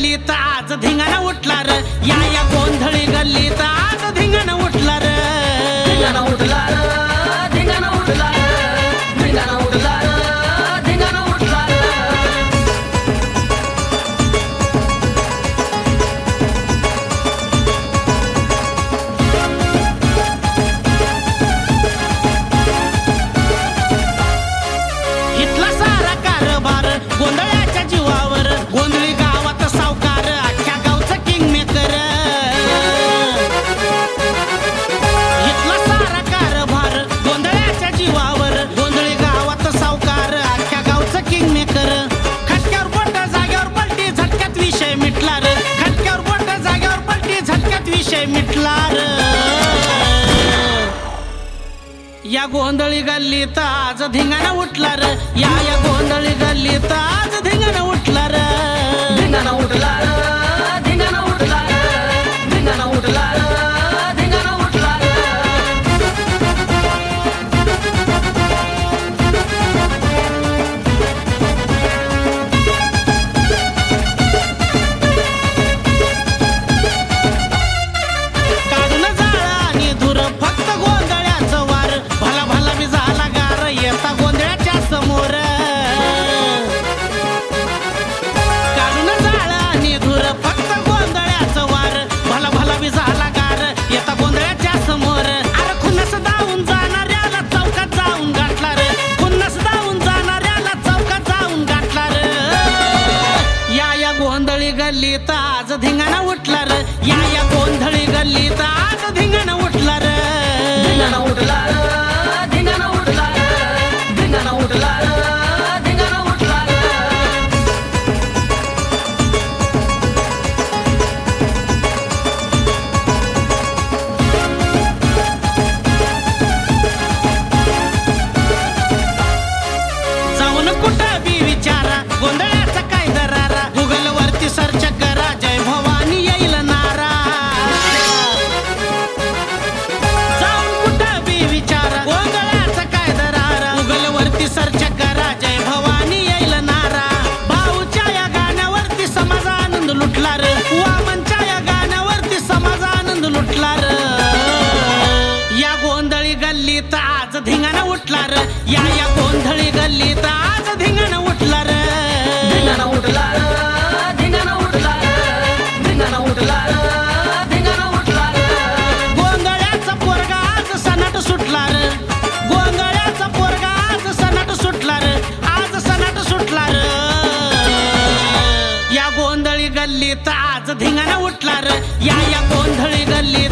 गल्लीत आज धिंगाणा उठला र. या या गोंधळी गल्लीत आज या गोंधळी गल्लीत आज धिंगाणा उठला र. या या गोंधळी गल्लीत आज धिंगाणा उठला र. गोंधळी गल्लीत आज धिंगाणा उठला र. या या गोंधळी गल्लीत आज धिंगाणा उठला र. धिंगाणा उठला र, धिंगाणा उठला र, धिंगाणा उठला र, धिंगाणा उठला र. जाऊन कुठं बी विचारा. गोंधळाचा लुटला र या गोंधळी गल्लीत आज धिंगाणा उठला र या या गोंधळी गल्लीत आज धिंगाणा उठला र धिंगाणा उठला र, धिंगाणा उठला र, धिंगाणा उठला र, धिंगाणा उठला र. गोंधळ्याचा पोरगा आज सनाट सुटला र गोंधळ्याचा पोरगा आज सनाट सुटला र आज सनाट सुटला र या गोंधळी गल्लीत धिंगाणा उठला र. या या गोंधळी गल्ली